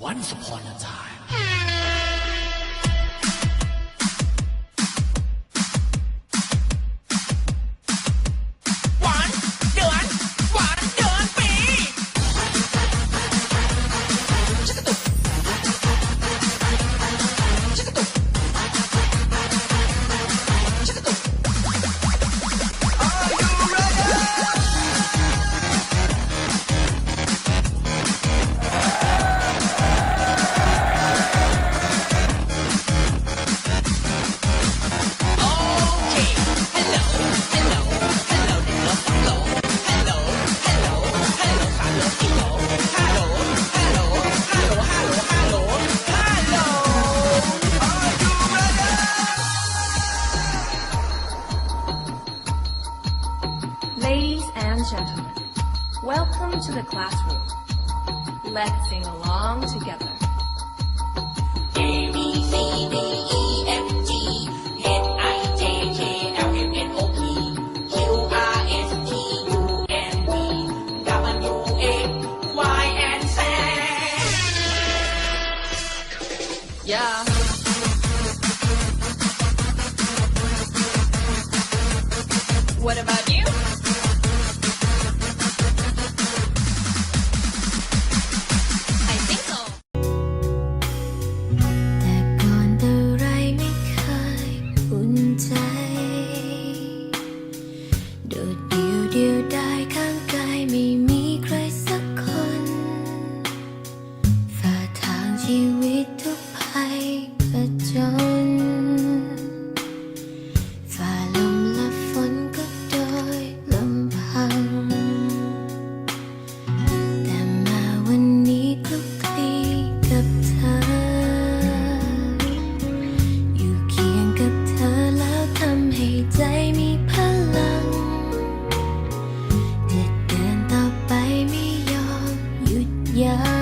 Once upon a time. Ladies and gentlemen, welcome to the classroom. Let's sing along together. A B C D E F G H I J K L M N O P Q R S T U N V W X Y and Z Yeah. What about เดียวได้ข้างกายไม่มีใครสักคนฝ่าทางชีวิ Yeah.